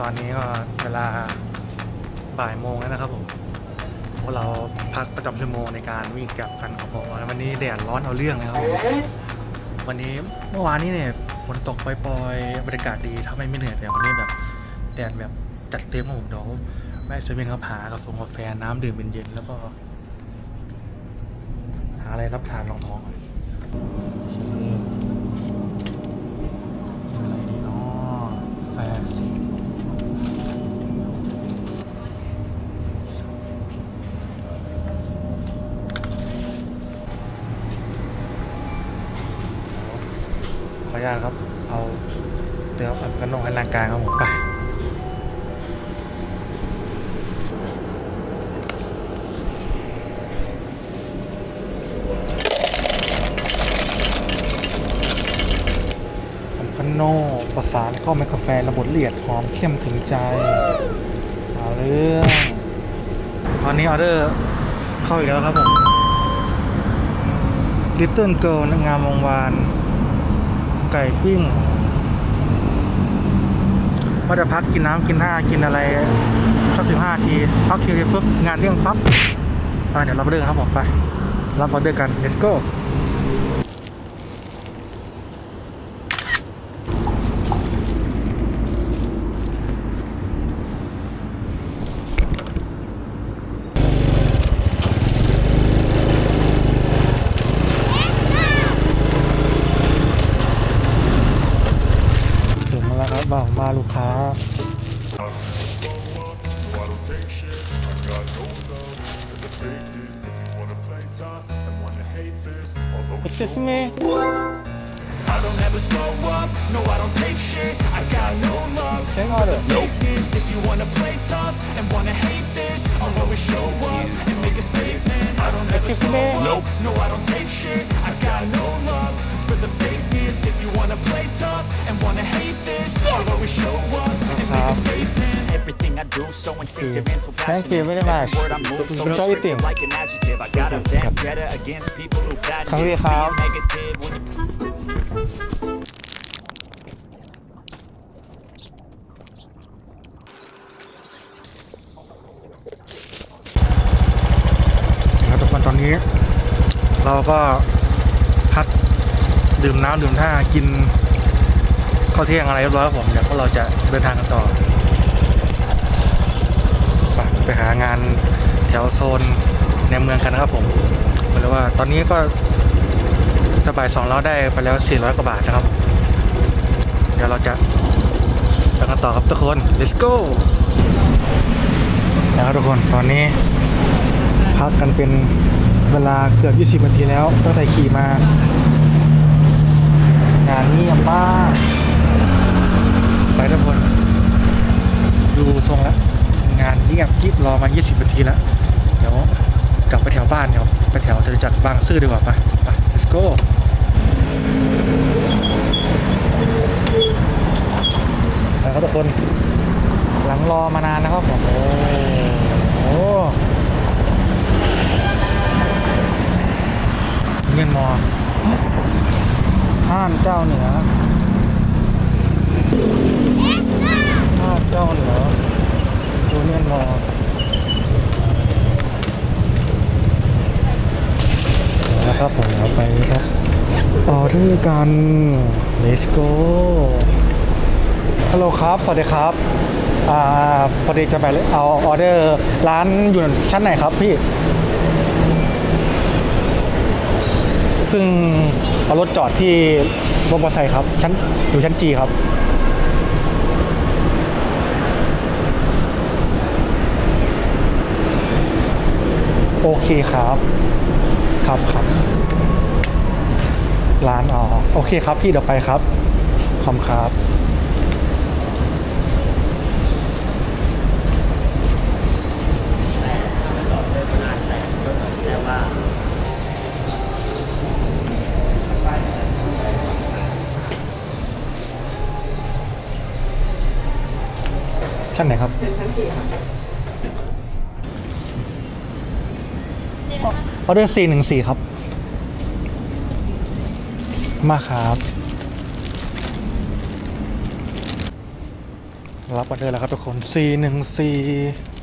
ตอนนี้ก็เวลาบ่ายโมงแล้วนะครับผมพวกเราพักประจำชั่วโมงในการวิ่งกลับกันครับผมวันนี้แดดร้อนเอาเรื่องเลยครับผมวันนี้เมื่อวานนี้เนี่ยฝนตกปล่อยๆบรรยากาศดีถ้าไม่ไม่เหนื่อยแต่วันนี้แบบแดดแบบจัดเต็มครับผมเดี๋ยวแม่เซเว่นครับหากาแฟกาแฟน้ำดื่มเย็นๆแล้วก็หาอะไรรับทานรองท้องก่อนโอเค ออนุญาตครับ เอาเดี๋ยวอัดกันนงให้ร่างกายครับผมไปผมคานโนประสานเข้าไมกกาแฟระบดละเอียดหอมเข้มถึงใจเอาเรื่องตอนนี้ออเดอร์เข้าอีกแล้วครับผม Little Girl นางงามวงวาน ก่ปิ้งว่าจะพักกินน้ำกินท่ากินอะไรสักสิบห้าที พักทีเดียวปุ๊บงานเรี่ยงปั๊บอะเดี๋ยวรับออเดองครับผมไปรับออเดอร์กัน let's go hate this, I'll always Excuse show me. I don't ever slow up. No, I don't take shit. I got no love for the fakeness. If you wanna play tough and wanna hate this, I'll always show up and make a statement. I don't ever slow up. No, I don't take shit. I got no love for the fakeness. If you wanna play tough and wanna hate this, I'll always show up and make a statement. Everything I do so instinctive and so Thank you very much. Every word I move so Enjoy descriptive eating. like an adjective. I got a vendetta against people who got Come here, Carl. being negative when you ครับทุกคนตอนนี้ เราก็พักดื่มน้ำดื่มท่ากิน ข้าวเที่ยงอะไรเรียบร้อยครับผมเดี๋ยวพวกเราจะเดินทางกันต่อไปไปหางานแถวโซนในเมืองกันนะครับผมเหมือนว่าตอนนี้ก็จะบ่ายสองเราได้ไปแล้ว 400 กว่าบาทนะครับ เดี๋ยวเราจะไปกันต่อครับทุกคน let's go แล้วทุกคนตอนนี้พักกันเป็นเวลาเกือบ 20 นาทีแล้วตั้งแต่ขี่มา งานเงียบมากไปทุกคน ดูทรงแล้ว งานเงียบกิ๊บ รอมา 20 นาทีแล้ว เดี๋ยวกลับไปแถวบ้านเดี๋ยวไปแถวจตุจักรบางซื่อดีกว่าไปไป let's go นะครับทุกคน หลังรอมานานนะครับผมโอ้โหเมียนมอห้านเจ้าเหนือห้านเจ้าเหนือดูเมียนมอนะครับผมเราไปครับ ต่กัน let's go ฮัลโหลครับ สวัสดีครับอ่าพอดีจะไปเอาออเดอร์ร้านอยู่ชั้นไหนครับพี่เพิ่งเอารถจอดที่รถมอเตอร์ไซค์ครับ ชั้นอยู่ชั้นจีครับ โอเคครับ ครับครับ ร้านอ๋อโอเคครับพี่เดี๋ยวไปครับขอบคุณครับชั้นไหนครับออเดอร์สี่หนึ่งสี่ครับ มาครับ รับออเดอร์แล้วครับทุกคน414